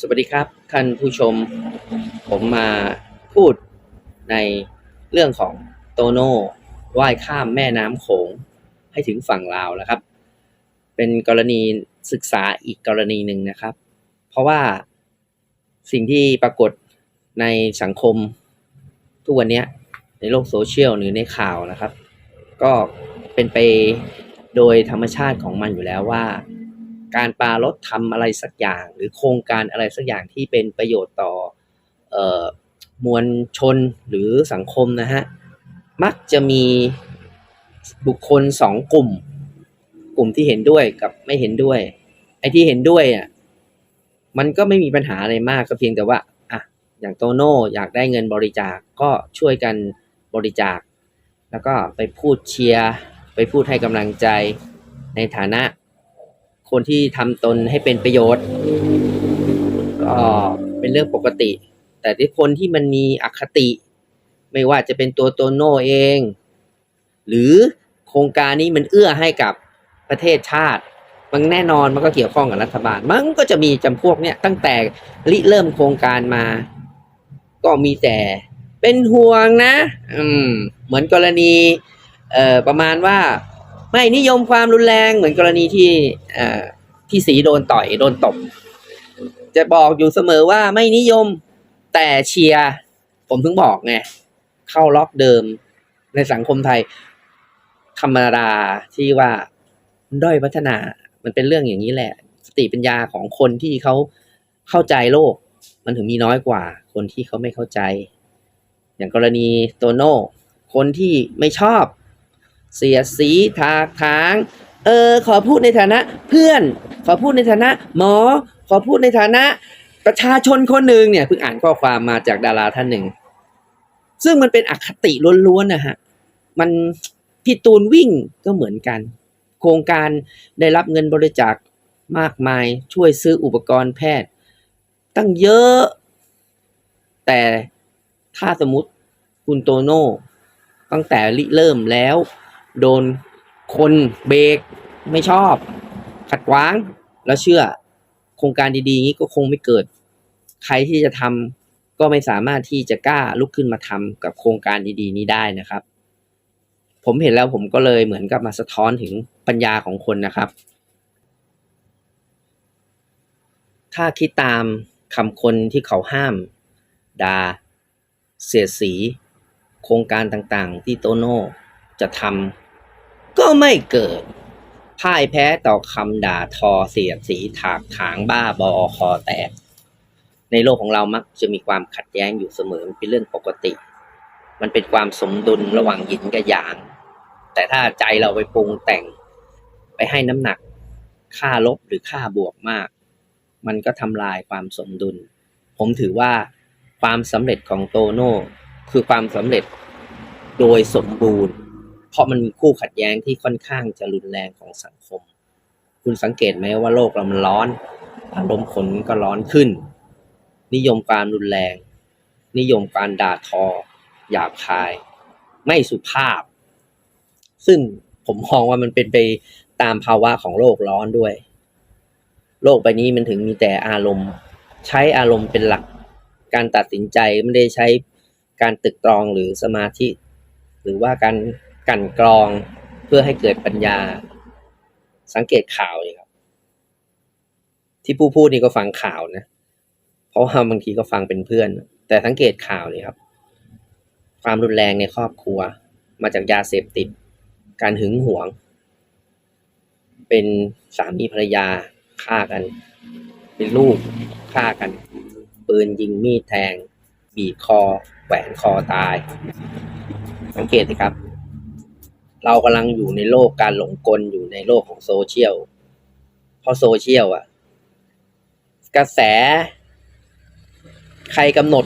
สวัสดีครับท่านผู้ชม ผมมาพูดในเรื่องของโตโน่ว่ายข้ามแม่น้ำโขงให้ถึงฝั่งลาวนะครับ เป็นกรณีศึกษาอีกกรณีหนึ่งนะครับ เพราะว่าสิ่งที่ปรากฏในสังคมทุกวันนี้ในโลกโซเชียลหรือในข่าวนะครับ ก็เป็นไปโดยธรรมชาติของมันอยู่แล้วว่า การปารถทำอะไรสักอย่าง หรือโครงการอะไรสักอย่างที่เป็นประโยชน์ต่อเอ่อมวลชนหรือสังคมนะฮะมักจะมีบุคคลสองกลุ่ม กลุ่มที่เห็นด้วยกับไม่เห็นด้วย ไอ้ที่เห็นด้วยอะมันก็ไม่มีปัญหาอะไรมากก็เพียงแต่ว่าอะอย่างโตโน่อยากได้เงินบริจาคก็ช่วยกันบริจาค แล้วก็ไปพูดเชียร์ไปพูดให้กำลังใจในฐานะ คนที่ทำตนให้เป็นประโยชน์ ก็เป็นเรื่องปกติ แต่ที่คนที่มันมีอคติ ไม่ว่าจะเป็นตัวโตโน่เอง หรือโครงการนี้มันเอื้อให้กับประเทศชาติ มันแน่นอนมันก็เกี่ยวข้องกับรัฐบาล มันก็จะมีจำพวกเนี้ยตั้งแต่ริเริ่มโครงการมา ก็มีแต่เป็นห่วงนะ อืม เหมือนกรณี เอ่อประมาณว่า ไม่นิยมความรุนแรงเหมือนกรณีที่เอ่อพี่สีโดนต่อยโดนตบ จะบอกอยู่เสมอว่าไม่นิยมแต่เชียร์ผมถึงบอกไงเข้าล็อกเดิมในสังคมไทย ธรรมดาที่ว่าด้อยพัฒนามันเป็นเรื่องอย่างนี้แหละ สติปัญญาของคนที่เขาเข้าใจโลก มันถึงมีน้อยกว่า คนที่เขาไม่เข้าใจ อย่างกรณีโตโน่คนที่ไม่ชอบ เสียสีถากถาง เออ ขอพูดในฐานะเพื่อน ขอพูดในฐานะหมอ ขอพูดในฐานะประชาชนคนหนึ่งเนี่ยเพิ่งอ่านข้อความมาจากดาราท่านหนึ่ง ซึ่งมันเป็นอคติล้วนๆนะฮะ มันพี่ตูนวิ่งก็เหมือนกัน โครงการได้รับเงินบริจาคมากมายช่วยซื้ออุปกรณ์แพทย์ ตั้งเยอะ แต่ถ้าสมมติคุณโตโน่ตั้งแต่ริเริ่มแล้ว โดนคนเบรกไม่ชอบ ขัดขวางแล้วเชื่อโครงการดีๆนี้ก็คงไม่เกิด ใครที่จะทำก็ไม่สามารถที่จะกล้าลุกขึ้นมาทำกับโครงการดีๆ นี้ได้นะครับ ผมเห็นแล้วผมก็เลยเหมือนกับมาสะท้อนถึงปัญญาของคนนะครับ ถ้าคิดตามคำคนที่เขาห้ามดาเสียสี โครงการต่างๆ ที่โตโน่จะทำ ก็ไม่เกิด พ่ายแพ้ต่อคำด่าทอเสียดสีถากถางบ้าบอคอแตก ในโลกของเรามักจะมีความขัดแย้งอยู่เสมอมันเป็นเรื่องปกติ มันเป็นความสมดุลระหว่างหยินกับหยาง แต่ถ้าใจเราไปปรุงแต่ง ไปให้น้ำหนัก ค่าลบหรือค่าบวกมาก มันก็ทำลายความสมดุล ผมถือว่าความสำเร็จของโตโน่คือความสำเร็จโดยสมบูรณ์ เพราะมันมีคู่ขัดแย้งที่ค่อนข้างจะรุนแรงของสังคม คุณสังเกตไหมว่าโลกเรามันร้อนอารมณ์คนก็ร้อนขึ้น นิยมการรุนแรง นิยมการด่าทอ หยาบคาย ไม่สุภาพ ซึ่งผมมองว่ามันเป็นไปตามภาวะของโลกร้อนด้วย โลกใบนี้มันถึงมีแต่อารมณ์ ใช้อารมณ์เป็นหลัก การตัดสินใจไม่ได้ใช้การตึกตรองหรือสมาธิ หรือว่าการ กันกรองเพื่อให้เกิดปัญญา สังเกตข่าวนี่ครับ ที่ผู้พูดนี่ก็ฟังข่าวนะ เพราะว่าบางทีก็ฟังเป็นเพื่อน แต่สังเกตข่าวนี่ครับ ความรุนแรงในครอบครัว มาจากยาเสพติด การหึงหวง เป็นสามีภรรยาฆ่ากัน เป็นลูกฆ่ากันปืนยิงมีดแทง บีบคอแหวนคอตาย สังเกตสิครับ เรากำลังอยู่ในโลกการหลงกลอยู่ในโลกของโซเชียลเพราะโซเชียลอะกระแส ใครกำหนด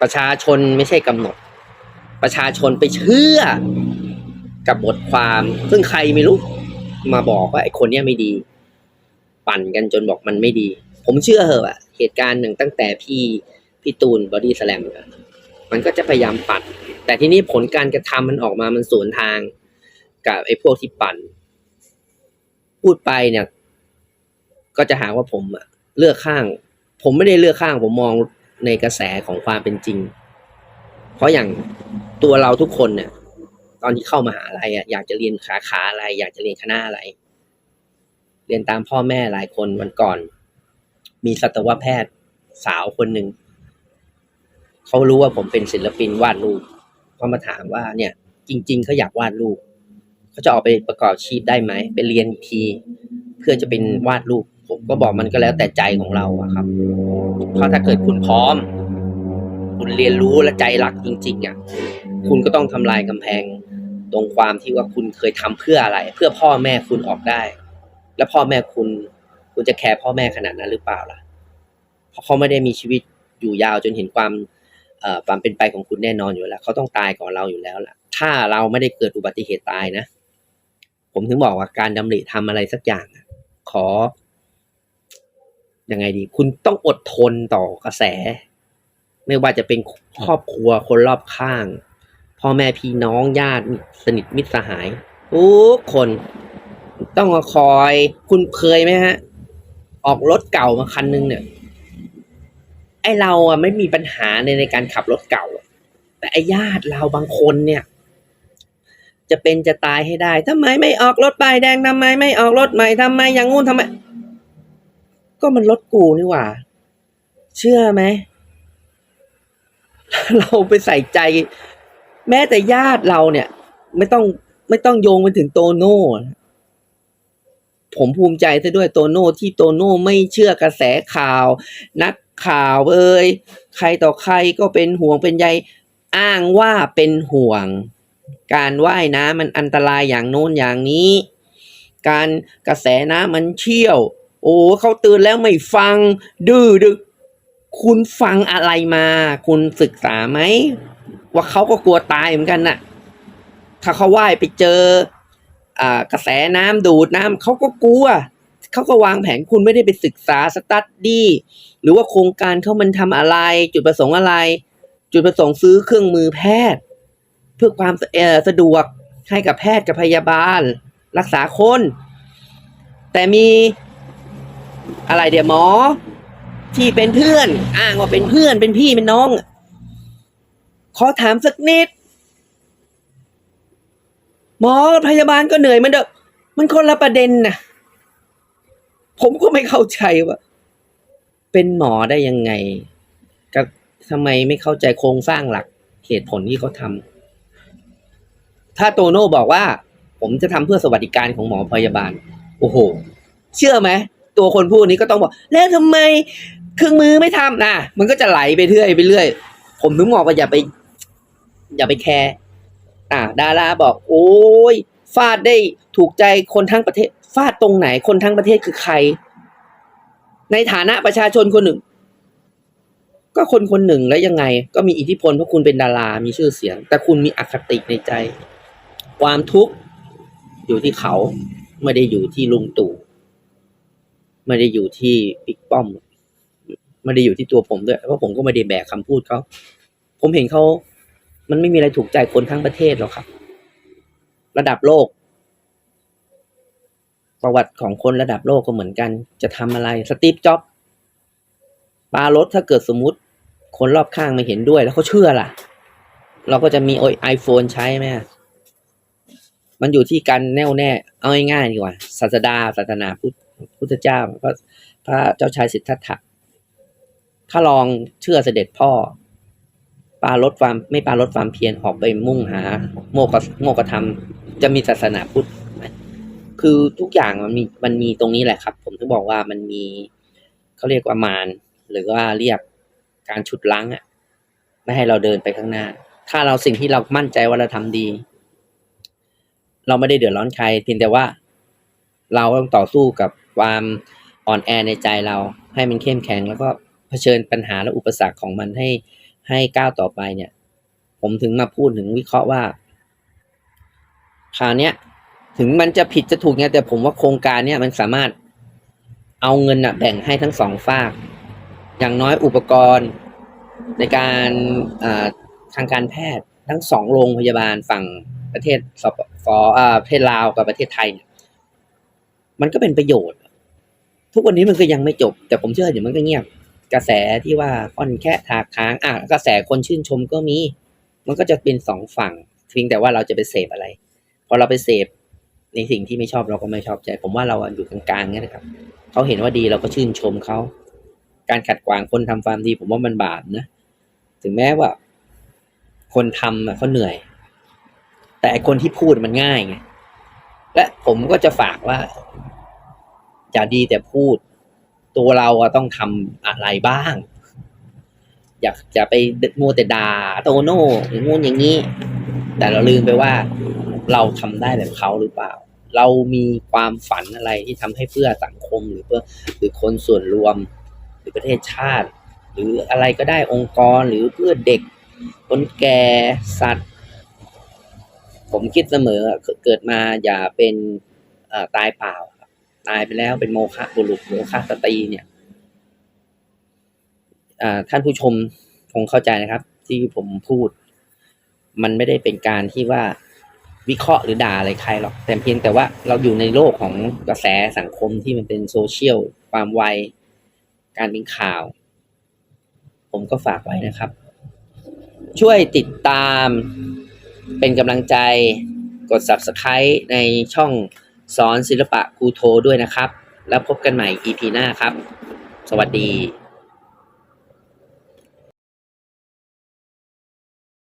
ประชาชนไม่ใช่กำหนด ประชาชนไปเชื่อ กับบทความ ซึ่งใครไม่รู้ มาบอกว่าไอ้คนเนี้ยไม่ดี ปั่นกันจนบอกมันไม่ดี ผมเชื่อเหอะอะเหตุการณ์หนึ่งตั้งแต่พี่พี่ตูนบอดี้สแลมมันก็จะพยายามปั่น แต่ที่นี้ผลการกระทำมันออกมามันสวนทางกับไอ้พวกที่ปั่น พูดไปเนี่ย ก็จะหาว่าผมอะเลือกข้าง ผมไม่ได้เลือกข้าง ผมมองในกระแสของความเป็นจริง เพราะอย่างตัวเราทุกคนเนี่ย ตอนที่เข้ามหาลัยอะอยากจะเรียนขาขาอะไร อยากจะเรียนคณะอะไร เรียนตามพ่อแม่หลายคนวันก่อน มีสัตวแพทย์สาวคนหนึ่งเขารู้ว่าผมเป็นศิลปินวาดรูป เขามาถามว่าเนี่ย จริง ๆเขาอยากวาดรูปเขาจะออกไปประกอบชีพได้ไหมไปเรียนอีกที เพื่อจะเป็นวาดรูป ผมก็บอกมันก็แล้วแต่ใจของเราอะครับเพราะถ้าเกิดคุณพร้อม คุณเรียนรู้และใจรักจริง ๆอะคุณก็ต้องทำลายกำแพงตรงความที่ว่าคุณเคยทำเพื่ออะไร เพื่อพ่อแม่คุณออกได้ แล้วพ่อแม่คุณ คุณจะแคร์พ่อแม่ขนาดนั้นหรือเปล่าล่ะเพราะเขาไม่ได้มีชีวิตอยู่ยาวจนเห็นความ ความเป็นไปของคุณแน่นอนอยู่แล้วเขาต้องตายก่อนเราอยู่แล้วล่ะ ถ้าเราไม่ได้เกิดอุบัติเหตุตายนะ ผมถึงบอกว่าการดำริทำอะไรสักอย่างขอยังไงดี คุณต้องอดทนต่อกระแส ไม่ว่าจะเป็นครอบครัวคนรอบข้าง พ่อแม่พี่น้องญาติสนิทมิตรสหายทุกคนต้องมาคอย คุณเคยไหมฮะ ออกรถเก่ามาคันนึงเนี่ย อเราอะไม่มีปัญหาในในการขับรถเก่า แต่ไอญาติเราบางคนเนี่ย จะเป็นจะตายให้ได้ทำไมไม่ออกรถป้ายแดงทำไมไม่ออกรถใหม่ทำไมอย่างงู้นทำไม ก็มันรถกูนี่หว่า เชื่อไหมเราไปใส่ใจ แม้แต่ญาติเราเนี่ย ไม่ต้องไม่ต้องโยงไปถึงโตโน่ผมภูมิใจซะด้วยโตโน่ที่โตโน่ไม่เชื่อกระแสข่าว นัก ข่าวเอ่ยใครต่อใครก็เป็นห่วงเป็นใยอ้างว่าเป็นห่วง การว่ายน้ำมันอันตรายอย่างโน้นอย่างนี้ การกระแสน้ำมันเชี่ยว โอ้เขาเตือนแล้วไม่ฟัง ดื้อดึก คุณฟังอะไรมา คุณศึกษาไหม ว่าเขาก็กลัวตายเหมือนกันน่ะ ถ้าเขาว่ายไปเจออกระแสน้ำดูดน้ำเขาก็กลัว เขาก็วางแผนคุณไม่ได้ไปศึกษาสตัดดี้หรือว่าโครงการเขามันทำอะไร จุดประสงค์อะไร จุดประสงค์ซื้อเครื่องมือแพทย์ เพื่อความสะดวกให้กับแพทย์กับพยาบาล รักษาคน แต่มีอะไรเดี๋ยวหมอ ที่เป็นเพื่อน อ้างว่าเป็นเพื่อนเป็นพี่เป็นน้อง ขอถามสักนิด หมอพยาบาลก็เหนื่อยมันเด้อมันคนละประเด็นนะ ผมก็ไม่เข้าใจว่า เป็นหมอได้ยังไงกับทำไมไม่เข้าใจโครงสร้างหลักเหตุผลที่เขาทำถ้าโตโน่บอกว่า ผมจะทำเพื่อสวัสดิการของหมอพยาบาล โอ้โห เชื่อไหมตัวคนพูดนี้ก็ต้องบอก แล้วทำไมเครื่องมือไม่ทำนะมันก็จะไหลไปเรื่อยไปเรื่อย ผมถึงบอกว่าอย่าไป อย่าไปแคร์อ่าดาราบอก โอ้ยฟาดได้ถูกใจคนทั้งประเทศ ฟาดตรงไหนคนทั้งประเทศคือใคร ในฐานะประชาชนคนหนึ่ง ก็คนคนหนึ่งแล้วยังไง ก็มีอิทธิพลเพราะคุณเป็นดารา มีชื่อเสียง แต่คุณมีอคติในใจ ความทุกข์อยู่ที่เขาไม่ได้อยู่ที่ลุงตู่ไม่ได้อยู่ที่บิ๊กป้อมไม่ได้อยู่ที่ตัวผมด้วยเพราะผมก็ไม่ได้แบกคำพูดเขาผมเห็นเขามันไม่มีอะไรถูกใจคนทั้งประเทศหรอกครับ ระดับโลก ประวัติของคนระดับโลกก็เหมือนกัน จะทำอะไรสตีฟจ็อบส์ปารถถ้าเกิดสมมติ คนรอบข้างไม่เห็นด้วยแล้วเขาเชื่อล่ะ เราก็จะมีไอโฟนใช้ไหมมันอยู่ที่การแน่วแน่ เอาง่ายๆดีกว่า ศาสดาศาสนาพุทธพุทธเจ้าพระพระเจ้าชายสิทธัตถะถ้าลองเชื่อเสด็จพ่อ ปาลดความไม่ปาลดความเพียรออกไปมุ่งหา โมกโมกธรรม จะมีศาสนาพุทธ คือทุกอย่างมันมีมันมีตรงนี้แหละครับ ผมถึงบอกว่ามันมีเขาเรียกว่ามารหรือว่าเรียกการฉุดล้างอะไม่ให้เราเดินไปข้างหน้า ถ้าเราสิ่งที่เรามั่นใจว่าเราทำดี เราไม่ได้เดือดร้อนใครเพียงแต่ว่า เราต้องต่อสู้กับความอ่อนแอในใจเรา ให้มันเข้มแข็ง แล้วก็เผชิญปัญหาและอุปสรรคของมันให้ให้ก้าวต่อไปเนี่ย ผมถึงมาพูดถึงวิเคราะห์ว่าคราวเนี้ย ถึงมันจะผิดจะถูกเนี่ยแต่ผมว่าโครงการเนี่ยมันสามารถเอาเงินอะแบ่งให้ทั้งสองฝาก อย่างน้อยอุปกรณ์ในการทางการแพทย์ทั้งสองโรงพยาบาลฝั่งประเทศสปฟอ่าประเทศลาวกับประเทศไทยเนี่ยมันก็เป็นประโยชน์ ทุกวันนี้มันก็ยังไม่จบ แต่ผมเชื่อเดี๋ยวมันก็เงียบ กระแสที่ว่าค่อนแค่ถากค้างอะกระแสคนชื่นชมก็มี มันก็จะเป็นสองฝั่งเพียงแต่ว่าเราจะไปเสพอะไร พอเราไปเสพ ในสิ่งที่ไม่ชอบเราก็ไม่ชอบใจ ผมว่าเราอยู่กลางๆเนี่ยนะครับเขาเห็นว่าดีเราก็ชื่นชมเขาการขัดขวางคนทำความดี ผมว่ามันบาปนะถึงแม้ว่า คนทำอะเขาเหนื่อย แต่คนที่พูดมันง่ายไงและผมก็จะฝากว่าอย่าดีแต่พูด ตัวเราต้องทำอะไรบ้าง อยากจะไปมัวแต่ด่าโตโน่อย่างงู้นอย่างนี้ แต่เราลืมไปว่า เราทำได้แบบเขาหรือเปล่า เรามีความฝันอะไรที่ทำให้เพื่อสังคมหรือเพื่อหรือคนส่วนรวมหรือประเทศชาติ หรืออะไรก็ได้องค์กรหรือเพื่อเด็ก คนแก่สัตว์ ผมคิดเสมอเกิดมาอย่าเป็นตายเปล่า ตายไปแล้วเป็นโมฆะบุรุษโมฆะสตรีเนี่ยท่านผู้ชมคงเข้าใจนะครับ ที่ผมพูด มันไม่ได้เป็นการที่ว่า วิเคราะห์หรือด่าอะไรใครหรอก แต่เพียงแต่ว่าเราอยู่ในโลกของกระแสสังคมที่มันเป็นโซเชียล ความไว การเป็นข่าว ผมก็ฝากไว้นะครับ ช่วยติดตามเป็นกำลังใจกด subscribe ในช่องสอนศิลปะครูโทด้วยนะครับ แล้วพบกันใหม่ EP หน้าครับ สวัสดี